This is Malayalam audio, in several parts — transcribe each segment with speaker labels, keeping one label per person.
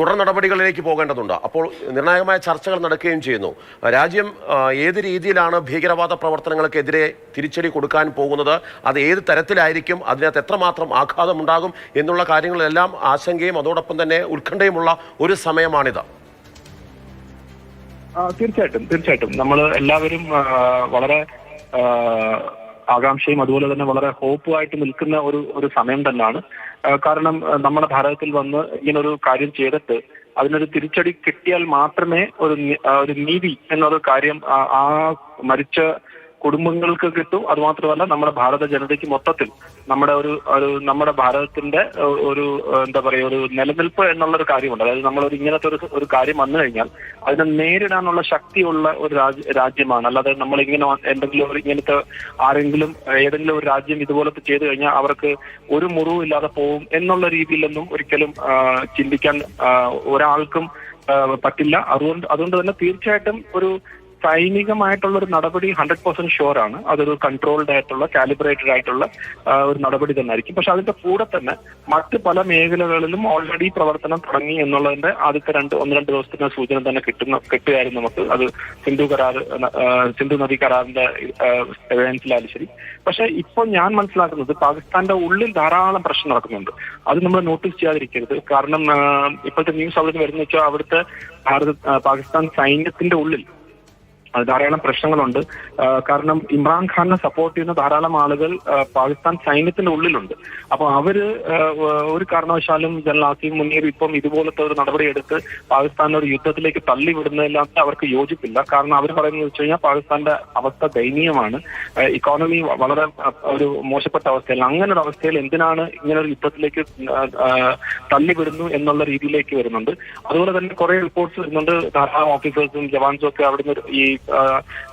Speaker 1: തുടർ നടപടികളിലേക്ക് പോകേണ്ടതുണ്ട്. അപ്പോൾ നിർണായകമായ ചർച്ചകൾ നടക്കുകയും ചെയ്യുന്നു. രാജ്യം ഏത് രീതിയിലാണ് ഭീകരവാദ പ്രവർത്തനങ്ങൾക്കെതിരെ തിരിച്ചടി കൊടുക്കാൻ പോകുന്നത്? അത് ഏത് തരത്തിലായിരിക്കും? അതിനകത്ത് എത്രമാത്രം ആഘാതമുണ്ടാകും എന്നുള്ള കാര്യങ്ങളെല്ലാം ആശങ്കയും അതോടൊപ്പം തന്നെ ഉത്കണ്ഠയുമുള്ള ഒരു സമയമാണിത്.
Speaker 2: തീർച്ചയായിട്ടും തീർച്ചയായിട്ടും. നമ്മൾ എല്ലാവരും വളരെ ആകാംക്ഷയും അതുപോലെ തന്നെ വളരെ ഹോപ്പുമായിട്ട് നിൽക്കുന്ന ഒരു ഒരു സമയം തന്നെയാണ്. കാരണം നമ്മുടെ ഭാരതത്തിൽ വന്ന് ഇങ്ങനൊരു കാര്യം ചെയ്തിട്ട് അതിനൊരു തിരിച്ചടി കിട്ടിയാൽ മാത്രമേ ഒരു ഒരു നീതി എന്നൊരു കാര്യം ആ മരിച്ച കുടുംബങ്ങൾക്ക് കിട്ടും. അതുമാത്രമല്ല നമ്മുടെ ഭാരത ജനതയ്ക്ക് മൊത്തത്തിൽ നമ്മുടെ ഒരു ഒരു നമ്മുടെ ഭാരതത്തിന്റെ ഒരു എന്താ പറയുക ഒരു നിലനിൽപ്പ് എന്നുള്ള ഒരു കാര്യമുണ്ട്. അതായത് നമ്മളൊരു ഇങ്ങനത്തെ ഒരു ഒരു കാര്യം വന്നു കഴിഞ്ഞാൽ അതിനെ നേരിടാനുള്ള ശക്തിയുള്ള ഒരു രാജ്യ രാജ്യമാണ്. അല്ലാതെ നമ്മൾ ഇങ്ങനെ എന്തെങ്കിലും ഒരു ഇങ്ങനത്തെ ആരെങ്കിലും ഏതെങ്കിലും ഒരു രാജ്യം ഇതുപോലത്തെ ചെയ്തു കഴിഞ്ഞാൽ അവർക്ക് ഒരു മുറിവും ഇല്ലാതെ പോകും എന്നുള്ള രീതിയിലൊന്നും ഒരിക്കലും ചിന്തിക്കാൻ ഒരാൾക്കും പറ്റില്ല. അതുകൊണ്ട് അതുകൊണ്ട് തന്നെ തീർച്ചയായിട്ടും ഒരു സൈനികമായിട്ടുള്ള ഒരു നടപടി ഹൺഡ്രഡ് പെർസെന്റ് ഷുവർ ആണ്. അതൊരു കൺട്രോൾഡ് ആയിട്ടുള്ള കാലിബ്രേറ്റഡ് ആയിട്ടുള്ള ഒരു നടപടി തന്നെ ആയിരിക്കും പക്ഷെ അതിന്റെ കൂടെ തന്നെ മറ്റ് പല മേഖലകളിലും ഓൾറെഡി പ്രവർത്തനം തുടങ്ങി എന്നുള്ളതിന്റെ ആദ്യത്തെ രണ്ട് ഒന്ന് രണ്ട് ദിവസത്തിന് സൂചന തന്നെ കിട്ടുന്ന കിട്ടുകയായിരുന്നു നമുക്ക്. അത് സിന്ധു കരാർ സിന്ധു നദി കരാറിന്റെ എവിഡൻസിലായാലും ശരി. പക്ഷെ ഇപ്പോൾ ഞാൻ മനസ്സിലാക്കുന്നത് പാകിസ്ഥാന്റെ ഉള്ളിൽ ധാരാളം പ്രശ്നം നടക്കുന്നുണ്ട്. അത് നമ്മൾ നോട്ടീസ് ചെയ്യാതിരിക്കരുത്. കാരണം ഇപ്പോഴത്തെ ന്യൂസ് അവിടെ വരുന്ന വെച്ചാൽ അവിടുത്തെ ഭാരത പാകിസ്ഥാൻ സൈന്യത്തിന്റെ ഉള്ളിൽ ധാരാളം പ്രശ്നങ്ങളുണ്ട്. കാരണം ഇമ്രാൻഖാനെ സപ്പോർട്ട് ചെയ്യുന്ന ധാരാളം ആളുകൾ പാകിസ്ഥാൻ സൈന്യത്തിന്റെ ഉള്ളിലുണ്ട്. അപ്പൊ അവർ ഒരു കാരണവശാലും ജനറൽ ആസിം മുനീർ ഇപ്പം ഇതുപോലത്തെ ഒരു നടപടിയെടുത്ത് പാകിസ്ഥാനെ ഒരു യുദ്ധത്തിലേക്ക് തള്ളി വിടുന്നതിനകത്ത് അവർക്ക് യോജിപ്പില്ല. കാരണം അവർ പറയുന്നത് വെച്ച് കഴിഞ്ഞാൽ പാകിസ്ഥാന്റെ അവസ്ഥ ദയനീയമാണ്. ഇക്കോണമി വളരെ ഒരു മോശപ്പെട്ട അവസ്ഥയിൽ അങ്ങനെ ഒരു അവസ്ഥയിൽ എന്തിനാണ് ഇങ്ങനെ ഒരു യുദ്ധത്തിലേക്ക് തള്ളിവിടുന്നു എന്നുള്ള രീതിയിലേക്ക് വരുന്നുണ്ട്. അതുപോലെ തന്നെ കുറെ റിപ്പോർട്ട്സ് വരുന്നുണ്ട്. ധാരാളം ഓഫീസേഴ്സും ജവാൻസും ഒക്കെ അവിടുന്ന് ഈ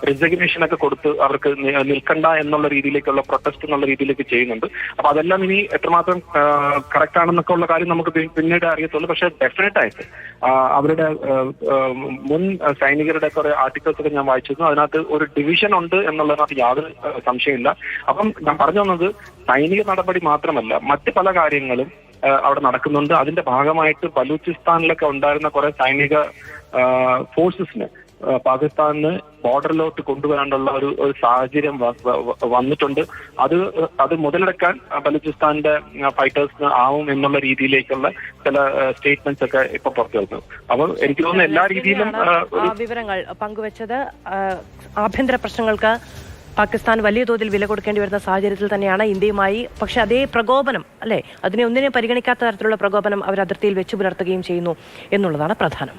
Speaker 2: റിസഗ്നേഷൻ ഒക്കെ കൊടുത്ത് അവർക്ക് നിൽക്കണ്ട എന്നുള്ള രീതിയിലേക്കുള്ള പ്രൊട്ടസ്റ്റ് എന്നുള്ള രീതിയിലേക്ക് ചെയ്യുന്നുണ്ട്. അപ്പൊ അതെല്ലാം ഇനി എത്രമാത്രം കറക്റ്റ് ആണെന്നൊക്കെ ഉള്ള കാര്യം നമുക്ക് പിന്നീട് അറിയത്തുള്ളൂ. പക്ഷെ ഡെഫിനറ്റ് ആയിട്ട് അവരുടെ മുൻ സൈനികരുടെ കുറെ ആർട്ടിക്കിൾസ് ഒക്കെ ഞാൻ വായിച്ചിരുന്നു. അതിനകത്ത് ഒരു ഡിവിഷൻ ഉണ്ട് എന്നുള്ളതിനകത്ത് യാതൊരു സംശയമില്ല. അപ്പം ഞാൻ പറഞ്ഞു വന്നത് സൈനിക നടപടി മാത്രമല്ല മറ്റ് പല കാര്യങ്ങളും അവിടെ നടക്കുന്നുണ്ട്. അതിന്റെ ഭാഗമായിട്ട് ബലൂചിസ്ഥാനിലൊക്കെ ഉണ്ടായിരുന്ന കുറെ സൈനിക ഫോഴ്സസിന് പാകിസ്ഥാനിന് ബോർഡറിലോട്ട് കൊണ്ടുവരാനുള്ള ഒരു ഒരു സാഹചര്യം വന്നിട്ടുണ്ട്. അത് അത് മുതലെടുക്കാൻ ബലൂചിസ്ഥാന്റെ ഫൈറ്റേഴ്സിന് ആവും എന്നുള്ള രീതിയിലേക്കുള്ള ചില സ്റ്റേറ്റ്മെന്റ്സ് ഒക്കെ ഇപ്പൊ പുറത്തു വരുന്നു അപ്പോൾ എനിക്ക് തോന്നുന്നു എല്ലാ രീതിയിലും
Speaker 3: വിവരങ്ങൾ പങ്കുവച്ചത്? ആഭ്യന്തര പ്രശ്നങ്ങൾക്ക് പാകിസ്ഥാൻ വലിയ തോതിൽ വില കൊടുക്കേണ്ടി വരുന്ന സാഹചര്യത്തിൽ തന്നെയാണ് ഇന്ത്യയുമായി. പക്ഷേ അതേ പ്രകോപനം അല്ലേ? അതിനെ ഒന്നിനെ പരിഗണിക്കാത്ത തരത്തിലുള്ള പ്രകോപനം അവർ അതിർത്തിയിൽ വെച്ചു പുലർത്തുകയും ചെയ്യുന്നു എന്നുള്ളതാണ് പ്രധാനം.